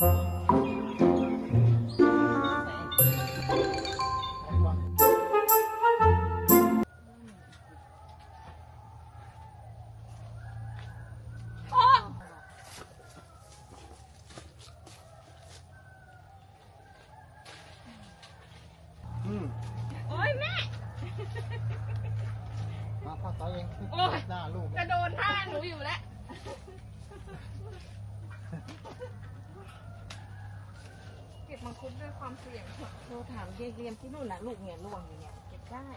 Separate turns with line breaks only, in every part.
อืม
โอ้ยแม่
มาพ่อต่อยเอง
โอ้ย
หน้าลูก
จะโดนท่าหนูอยู่แล้ว เก็บมังคุดด้วยความเสี่ยงเถอะ
เราถามยายเรียมที่นู่นนะลูกเนี่ยล่วงอยู่เนี่ยเก็บได้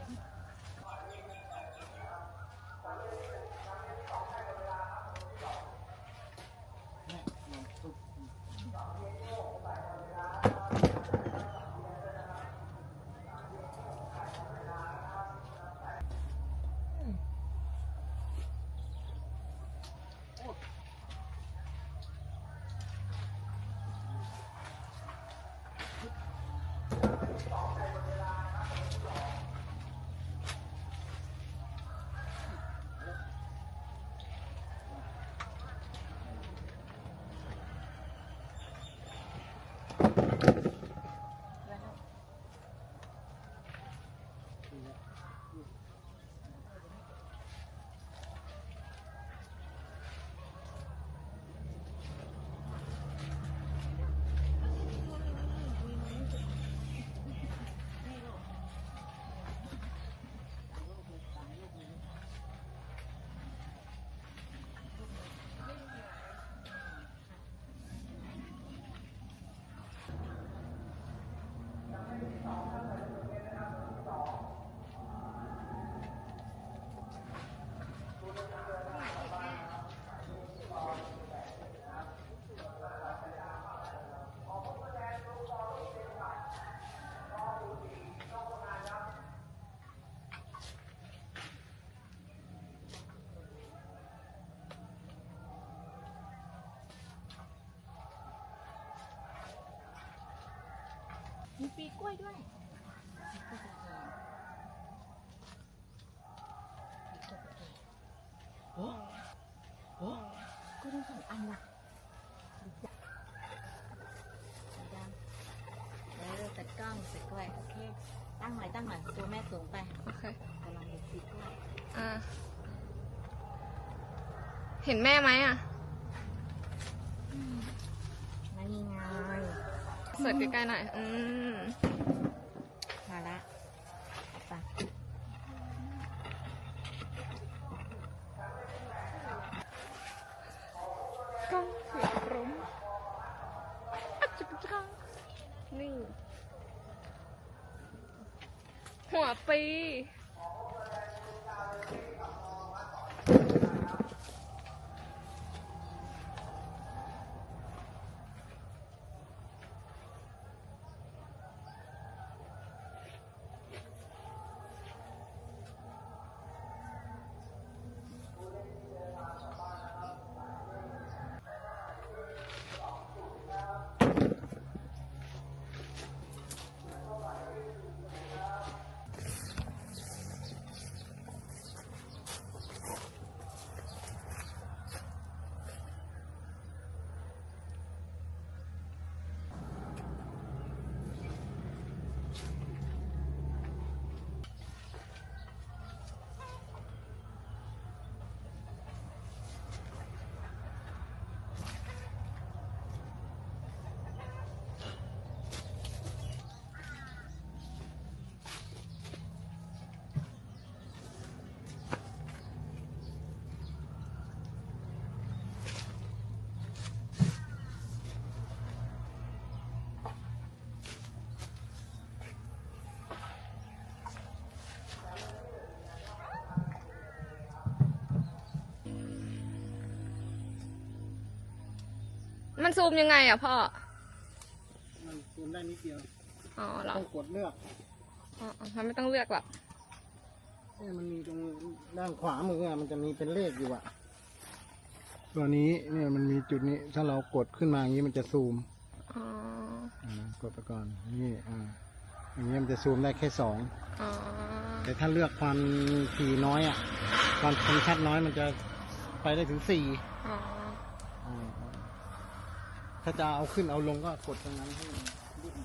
มี
ปีกล้วยด้วย
โอ้โอ้
ก็ต้องสองอันว่ะสีดำเออแต่กล้องใส่กล้วยโอเค ตั้งหน่อยตั้งหน่อยตัวแม่สูงไป
โอเค
กำลังดูปีกล้วย
อ่าเห็นแม่ไหมอะ
นั่นไง
เสิร์ชใกล้ๆหน่อย อืม
มาละไป
กล้องเสียงรุ้มอัจฉริยะนี่ หัวปี มันซูมยังไงอะพ่อ
มันซูมได้นิดเดียว
อ๋อเหรอ
ต้องกดเลือก
อ๋อมันไม่ต้องเลือกหรอก
เนี่ยมันมีตรงด้านขวามืออะมันจะมีเป็นเลขอยู่อะตัวนี้เนี่ยมันมีจุดนี้ ถ้าเรากดขึ้นมาอย่างนี้มันจะซูม
อ๋อ
อ่ากดไปก่อนนี่อ่าอย่างนี้ยมันจะซูมได้แค่สอง
อ๋อ
แต่ถ้าเลือกความถี่น้อยอะความคมชัดน้อยมันจะไปได้ถึงสี่
อ๋อ
อ่า ถ้าจะเอาขึ้นเอาลงก็กดตรงนั้นให้มันดิ้น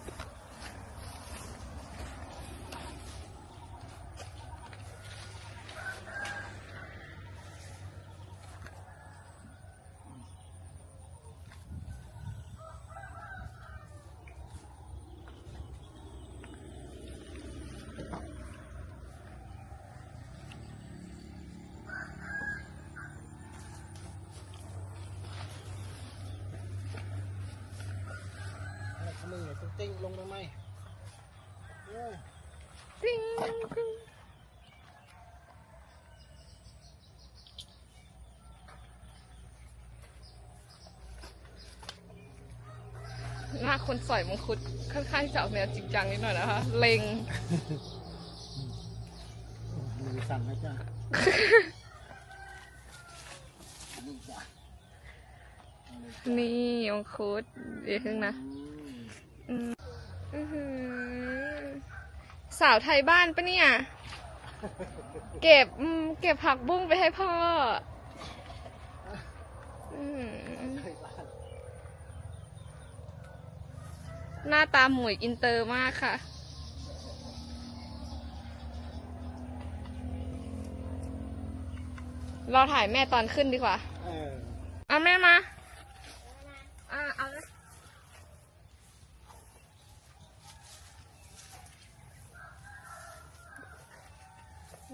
อะไรของมึงเนี่ยติ้งๆ ลงทำไมเอ้ย
ติ้งติ้งหน้าคนสอยมังคุดค่อนข้างจะออกแนวจริงจังนิดหน่อยนะคะ เล็ง
มือสั่นนะจ๊ะนี่จ้ะ
นี่มังคุดเดี๋ยวครึ่งนะ
อืม
อื้อหือ สาวไทยบ้านปะเนี่ย เก็บอืมเก็บผักบุ้งไปให้พ่ออื้อหือ
ใช่บ้าน
หน้าตาหมวยอินเตอร์มากค่ะรอถ่ายแม่ตอนขึ้นดีกว่า
เออ
เอาแม่มา อ่าเอาเลย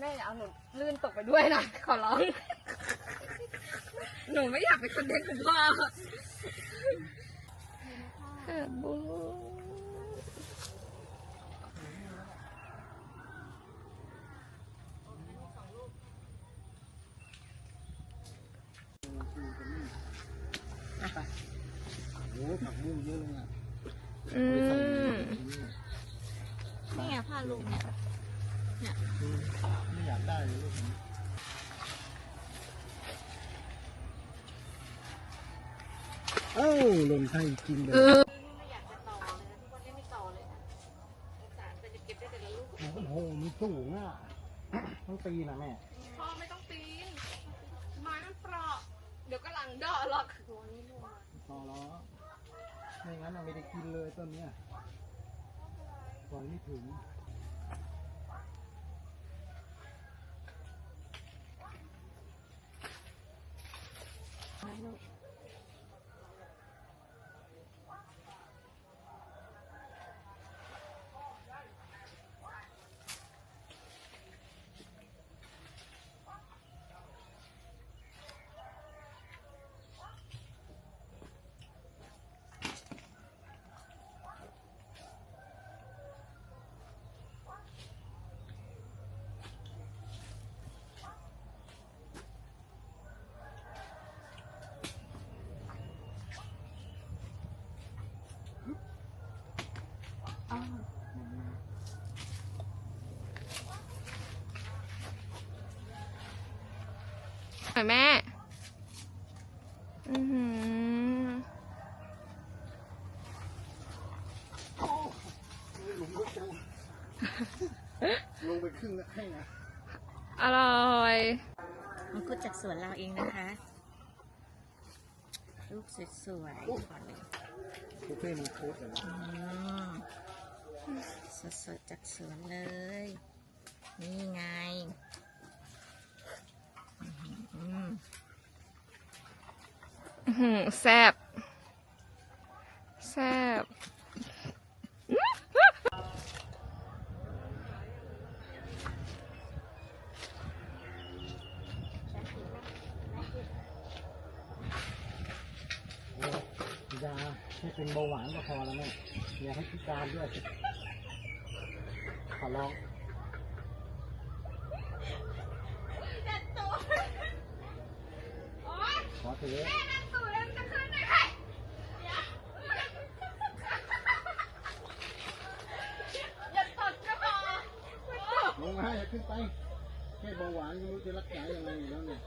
แม่อย่าเอาหนูลื่นตกไปด้วยนะขอร้อง หนูไม่อยากเป็นคนเด็นของพ่อเออบู
โอ้ผักบุ้งเยอะเลยอะ
อืม
นี่ไงผ้าลูกเนี่ย
อืมไม่อยาก ได้เลยลูกนี้เอ้าหล่นไทยกินเลย
ไม่อยากจะต่อเลยนะทุกวันนี้ไม่ต่อเลยนะสงสารแต่จะเก็บได้แต่ละลูก
โอ้โหมันสูงอะต้องตีนะแม่
พ่อไม่ต้องปีนไม้มันเปราะ เดี๋ยวก็หลังดอกหรอก
ตัวนี้ลูก
พอแล้วไม่งั้นเราไม่ได้กินเลยต้นเนี้ยปล่อยไม่ถึง 然后
หน่อยแม่ อือหือ
หลุมก็จังลงไปครึ่งแล้วให้นะ
อร่อย
มังคุดจากสวนเราเองนะคะ ลูกสวยๆก่อนเลย
บุฟเฟ่ต์มันโค้ดเลยนะ
อืมสดๆจากสวนเลย นี่ไง อืม
แซบแซบ
ยาให้เป็นเบาหวานก็พอแล้วแม่อย่าให้พิการด้วย ขอร้องขอเถอะ ลงมาอย่าขึ้นไปแค่เบาหวานไม่รู้จะรักษายังไงอยู่แล้วเนี่ย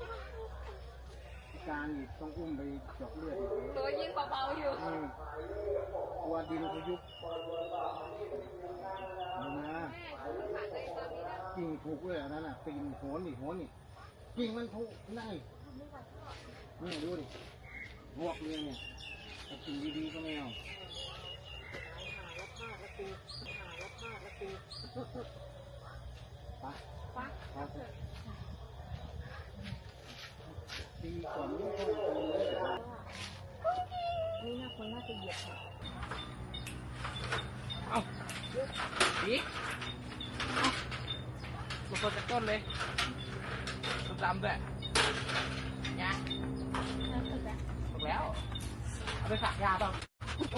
พิการอีกต้องอุ้มไปเจาะเลือดอีก
ตัวยิ่งเบาๆอยู่
อืมกลัวดินเขายุบเอามากิ่งถูกเลยอันนั้นอะปีนโหนนี่โหนนี่กิ่งมันถูกได้ นี่ดูดิบวกเลยเนี่ยถ้ากินดีๆก็ไม่เอาไปไปดีกว่าไม่ต้องโกงเลย
นี่น่าคนน่าจะเหยียบค่ะ
อีกมาคนจากต้นเลยต้นดำด้วยยา
น่าจะ
ถูกแล้ว เอาไปฝากยาเปล่าไ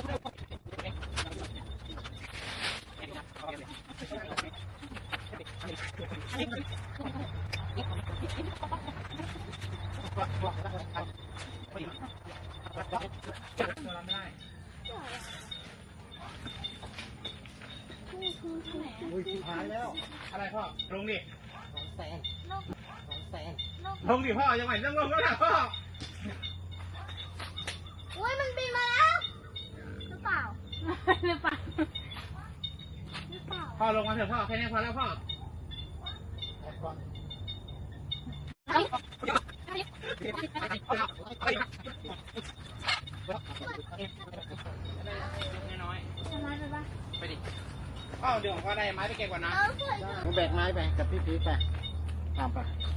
ม่ได้
อุ้ยหายแล้ว
อะไรพ่อ ลงดิ
สองแสนสองแสน
ลงดิพ่อยังไงต้องลงแล้วนะพ่อ
อุ้ยมันบินมาแล้ว หรือเปล่า หรือเปล่า หรือเปล่า
พ่อลงมาเถอะพ่อแค่นี้พอแล้วพ่อ
เอาก่อน
น้อย
ทำไมไปปะ
ๆไปดิพ่อเดี๋ยวผมก็ได้ไม้ไปเก็บก่อนนะ
เออสวย
มึงแบกไม้ไปกับพี่พีชไปตามไป
เ